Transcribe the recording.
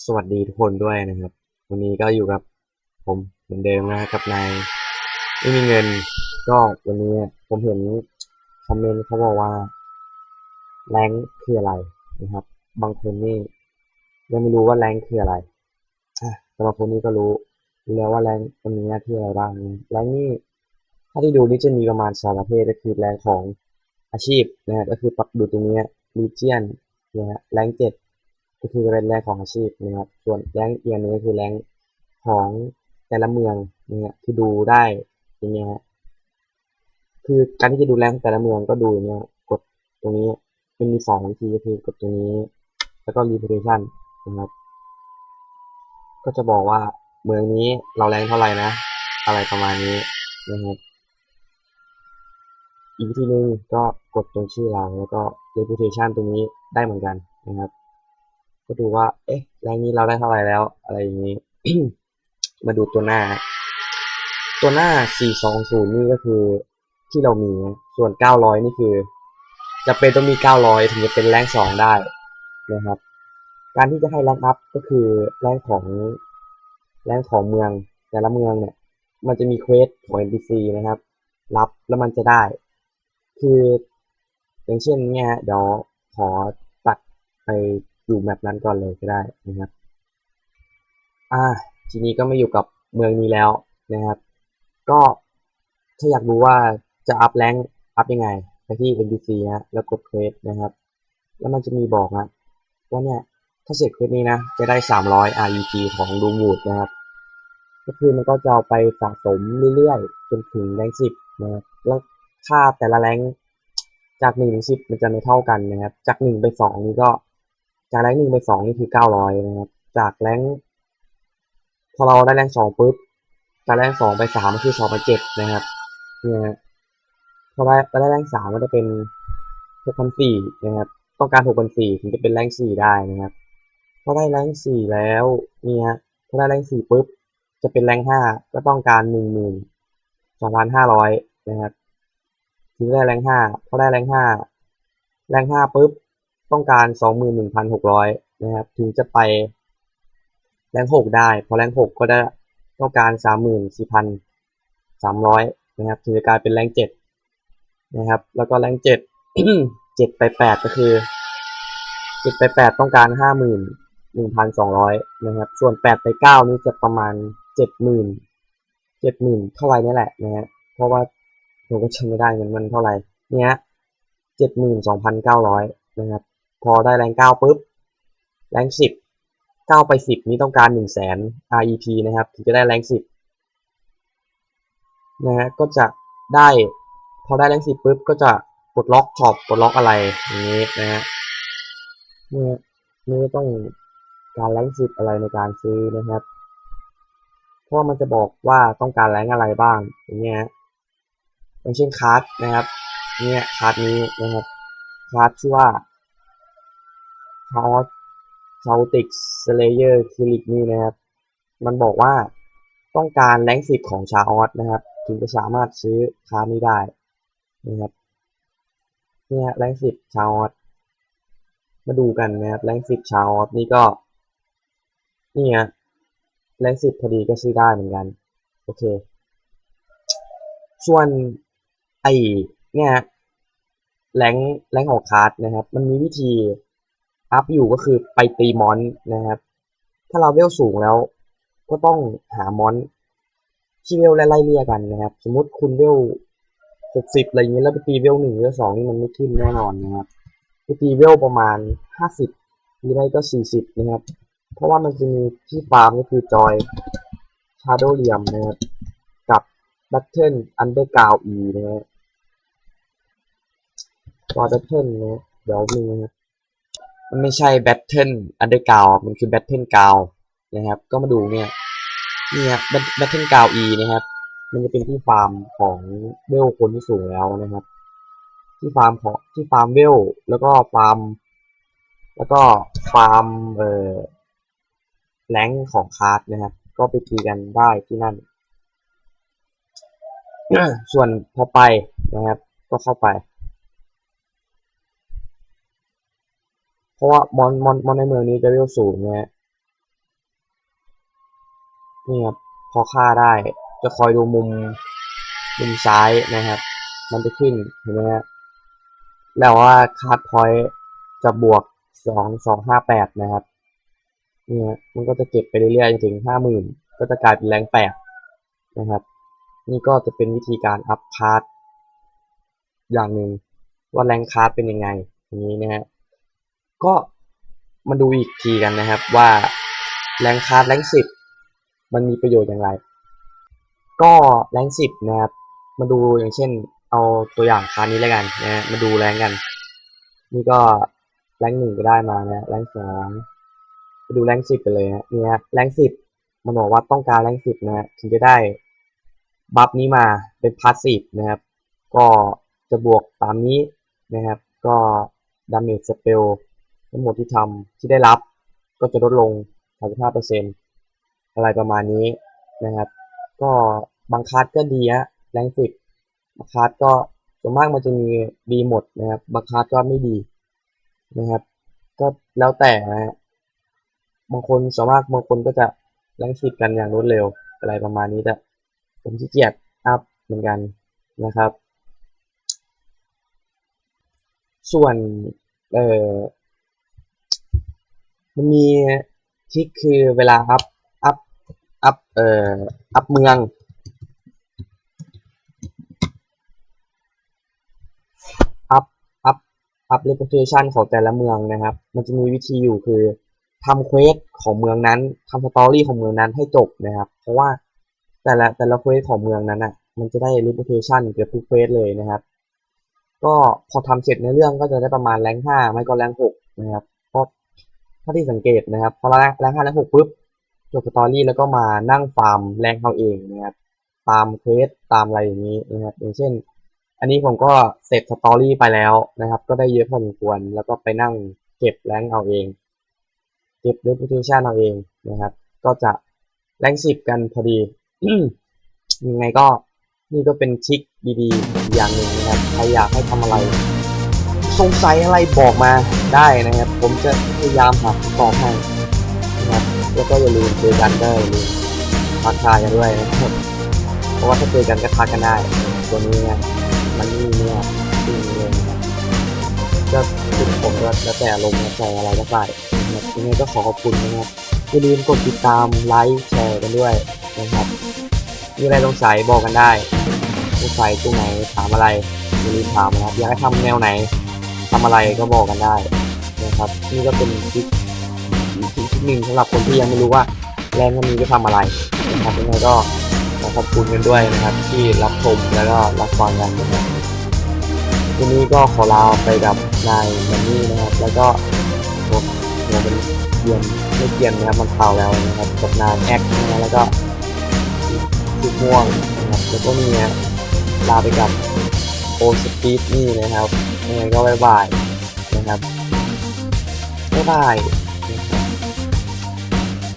สวัสดีทุกคนด้วยนะครับ วันนี้ก็อยู่กับผมเหมือนเดิมนะครับกับนายไม่มีเงิน ก็วันนี้ผมเห็นคอมเมนต์เขาบอกว่าแรงคืออะไรนะครับ บางคนนี่ยังไม่รู้ว่าแรงคืออะไรอะสำหรับคนนี้ก็รู้รู้แล้วว่าแรงมันมีหน้าที่อะไรบ้างแรงนี่ถ้าที่ดูนี่จะมีประมาณสองประเภทก็คือแรงของอาชีพนะฮะก็คือปักดูตรงนี้ลีเจียนนะฮะแรงเจ็ด ก็คือเป็นแรงของอาชีพนะครับ ส่วนแรงเอียนนี่ก็คือแรงของแต่ละเมืองนะฮะคือดูได้อย่างเงี้ยฮะคือการที่จะดูแรงแต่ละเมืองก็ดูอย่างเงี้ยกดตรงนี้มันมีสองวิธีก็คือกดตรงนี้ แล้วก็ reputation นะครับ ก็จะบอกว่าเมืองนี้เราแรงเท่าไหร่นะ อะไรประมาณนี้นะครับอีกวิธีหนึ่งก็กดตรงชื่อเราแล้วก็ reputation ตรงนี้ได้เหมือนกันนะครับ ก็ดูว่า เอ๊ะแรงนี้เราได้เท่าไหร่แล้ว อะไรอย่างนี้ มาดูตัวหน้า ตัวหน้า 420 นี่ก็คือที่เรามี ส่วน 900 นี่คือจะเป็นต้องมี 900 ถึงจะเป็นแรงสองได้นะครับ การที่จะให้แรงอัพก็คือแรงของแรงของเมือง แต่ละเมืองเนี่ย มันจะมีเควสของ NPC นะครับ รับแล้วมันจะได้ คืออย่างเช่นเนี่ยเดี๋ยวขอตัดไป อยู่แมปนั้นก่อนเลยก็ได้นะครับ อ่า ทีนี้ก็มาอยู่กับเมืองนี้แล้วนะครับ ก็ถ้าอยากรู้ว่าจะอัพแรงอัพยังไง ไปที่ NPC นะแล้วกดเควสนะครับ แล้วมันจะมีบอกนะว่าเนี่ยถ้าเสร็จเควสนี้นะ จะได้ 300 REP ของดูมูดนะครับ ก็คือมันก็จะเอาไปสะสมเรื่อยๆ จนถึงแรงสิบนะครับแล้วค่าแต่ละแรงจากหนึ่งถึงสิบมันจะไม่เท่ากันนะครับ จากหนึ่งไปสองนี่ก็ จากแรงหนึ่งไปสองนี่คือเก้าร้อยนะครับ จากแรงพอเราได้แรงสองปุ๊บจากแรงสองไปสามก็คือสองไปเจ็ดนะครับเนี่ยพอได้ได้แรงสามก็จะเป็นหกพันสี่นะครับ ต้องการหกพันสี่ถึงจะเป็นแรงสี่ได้นะครับพอได้แรงสี่แล้วเนี่ยพอได้แรงสี่ปุ๊บจะเป็นแรงห้าก็ต้องการหนึ่งหมื่นสองพันห้าร้อยนะครับถึงได้แรงห้าพอได้แรงห้าแรงห้าปุ๊บ ต้องการสองหมื่นหนึ่งพันหกร้อยนะครับ ถึงจะไปแรงหกได้ พอแรงหกก็ได้ต้องการสามหมื่นสี่พันสามร้อยนะครับ ถึงจะกลายเป็นแรงเจ็ดนะครับ แล้วก็แรงเจ็ดเจ็ดไปแปดก็คือเจ็ดไปแปดต้องการห้าหมื่นหนึ่งพันสองร้อยนะครับ ส่วนแปดไปเก้านี่จะประมาณเจ็ดหมื่นเจ็ดหมื่นเท่าไรนี่แหละนะฮะ เพราะว่าผมก็จำไม่ได้เงินมันเท่าไหร่เนี้ยเจ็ดหมื่นสองพันเก้าร้อยนะครับ พอได้แรงเก้าปุ๊บ แรงสิบเก้าไปสิบนี้ต้องการหนึ่งแสน REP นะครับ ถึงจะได้แรงสิบนะฮะก็จะได้พอได้แรงสิบปุ๊บก็จะปลดล็อกช็อปปลดล็อกอะไรอย่างนี้นะฮะเนี่ยนี่ต้องการแรงสิบอะไรในการซื้อนะครับเพราะมันจะบอกว่าต้องการแรงอะไรบ้างอย่างเงี้ยอย่างเช่นคาร์ดนะครับ เนี่ยคาร์ดนี้นะครับคาร์ดชื่อว่า ชาออสชาติกสเลเยอร์คิลิกนี่นะครับ มันบอกว่าต้องการแรงสิบของชาออสนะครับ ถึงจะสามารถซื้อคานี้ได้นะครับเนี่ยแรงสิบชาออสมาดูกันนะครับแรงสิบชาออสนี่ก็นี่ฮะแรงสิบพอดีก็ซื้อได้เหมือนกัน โอเค ส่วนไอเนี่ยแรงแรงของคาร์ดนะครับ มันมีวิธี อัพอยู่ก็คือไปตีมอนนะครับ ถ้าเราเวลสูงแล้ว ก็ต้องหามอนที่เวลไล่เลี่ยกันนะครับ สมมติคุณเวลหกสิบอะไรเงี้ยแล้วไปตีเวลหนึ่งเวลสองนี่มันไม่ขึ้นแน่นอนนะครับไปตีเวลประมาณห้าสิบหรือไม่ก็สี่สิบนะครับ เพราะว่ามันจะมีที่ฟาร์มก็คือจอยชาโดเลียมนะครับกับบัตเทิลอันเดอร์กาวอีนะฮะตัวบัตเทิลนะเดี๋ยวนึงนะครับ มันไม่ใช่แบทเทิลอันเดอร์กาวมันคือแบทเทิลกาวนะครับ ก็มาดูเนี่ยเนี่ยแบทเทิลกาวอีนะครับ มันจะเป็นที่ฟาร์มของเวลคนที่สูงแล้วนะครับ ที่ฟาร์มของที่ฟาร์มเวลแล้วก็ฟาร์ม แล้วก็ฟาร์มเอ่อแรงของคาร์ดนะครับ ก็ไปตีกันได้ที่นั่น ส่วนพอไปนะครับ ก็เข้าไป เพ ราะว่ามอนมอนมอนในเมืองนี้จะเวลสูงนะนี่ครับพอฆ่าได้จะคอยดูมุมมุมซ้ายนะครับ มันจะขึ้นเห็นไหมฮะแล้วว่าคาร์ดพอยต์จะบวกสองสองห้าแปดนะครับเนี่ยมันก็จะเก็บไปเรื่อยๆจนถึงห้าหมื่นก็จะกลายเป็นแรงแปดนะครับ นี่ก็จะเป็นวิธีการอัพคาร์ดอย่างหนึ่งว่าแรงคาร์ดเป็นยังไงอย่างนี้นะฮะ ก็มาดูอีกทีกันนะครับว่าแรงคาร์ดแรงสิบมันมีประโยชน์อย่างไร ก็แรงสิบนะครับมาดูอย่างเช่น เอาตัวอย่างคาร์ดนี้แล้วกันนะมาดูแรงกัน นี่ก็แรงหนึ่งก็ได้มานะแรงสองไปดูแรงสิบไปเลยฮะเนี่ฮะแรงสิบมันบอกว่าต้องการแรงสิบนะฮะถึงจะได้บัฟนี้มาเป็นพาสซีฟนะครับ ก็จะบวกตามนี้นะครับ ก็ดาเมจสเปล ทั้งหมดที่ทำที่ได้รับก็จะลดลง 35%อะไรประมาณนี้นะครับ ก็บางคัสก็ดีฮะแรงสิบบางคัสก็ส่วนมากมันจะมีดีหมดนะครับ บางคัสก็ไม่ดีนะครับ ก็แล้วแต่นะฮะบางคนส่วนมากบางคนก็จะแรงสิบกันอย่างรวดเร็วอะไรประมาณนี้แต่ผมขี้เกียจอัพเหมือนกันนะครับ ส่วนเอ่อ มันมีทริคคือเวลาอัพ อัพ อัพ เอ่อ อัพเมือง อัพ อัพ อัพเร p u t a t i o n ของแต่ละเมืองนะครับ มันจะมีวิธีอยู่คือทำเควสของเมืองนั้นทำสตอรี่ของเมืองนั้นให้จบนะครับ เพราะว่าแต่ละแต่ละเควสของเมืองนั้นอะ มันจะได้ reputation เกือบทุกเควสเลยนะครับ ก็พอทำเสร็จในเรื่องก็จะได้ประมาณแรงห้าไม่ก็แรงหกนะครับ ถ้าที่สังเกตนะครับพอแรงแรงห้าแรงหกปุ๊บจบสตอรี่แล้วก็มานั่งฟาร์มแรงเอาเองนะครับตามเควสตามอะไรอย่างนี้นะครับอย่างเช่น อันนี้ผมก็เสร็จสตอรี่ไปแล้วนะครับ ก็ได้เยอะพอสมควร แล้วก็ไปนั่งเก็บแรงเอาเอง เก็บ reputation เอาเองนะครับ ก็จะแรงสิบกันพอดียังไงก็นี่ก็เป็นทริคดีๆ อย่างหนึ่งนะครับใครอยากให้ทำอะไร สงสัยอะไรบอกมา ได้นะครับ ผมจะพยายามหาคำตอบให้นะครับแล้วก็อย่าลืมเจอกันได้อย่าลืมทักทายกันด้วยนะครับ เพราะว่าถ้าเจอกันก็ทักกันได้ ตัวนี้เนี่ยมันนี่เนี่ยตีเลยนะครับก็คือผมก็แล้วแต่อารมณ์แล้วแต่อะไรก็ได้นะครับยังไงก็ขอขอบคุณนะครับอย่าลืมกดติดตามไลค์แชร์กันด้วยนะครับมีอะไรสงสัยบอกกันได้สงสัยตรงไหนถามอะไรอย่าลืมถามนะครับอยากให้ทำแนวไหนทำอะไรก็บอกกันได้ นะครับ นี่ก็เป็นทริคอีกทริคหนึ่งสำหรับคนที่ยังไม่รู้ว่าแรงมันมีก็ทำอะไรนะครับยังไงก็ขอขอบคุณกันด้วยนะครับ ที่รับชมแล้วก็รับฟังกันนะครับวันนี้ก็ขอลาไปกับนายมันนี่นะครับ แล้วก็หัวหัวมันเกียนไม่เกียนนะครับมันเผาแล้วนะครับกับนายแอคนะแล้วก็ชุดม่วงนะครับแล้วก็มีนะลาไปกับโอสปีดนี่นะครับยังไงก็บายบายนะครับ บ๊ายบาย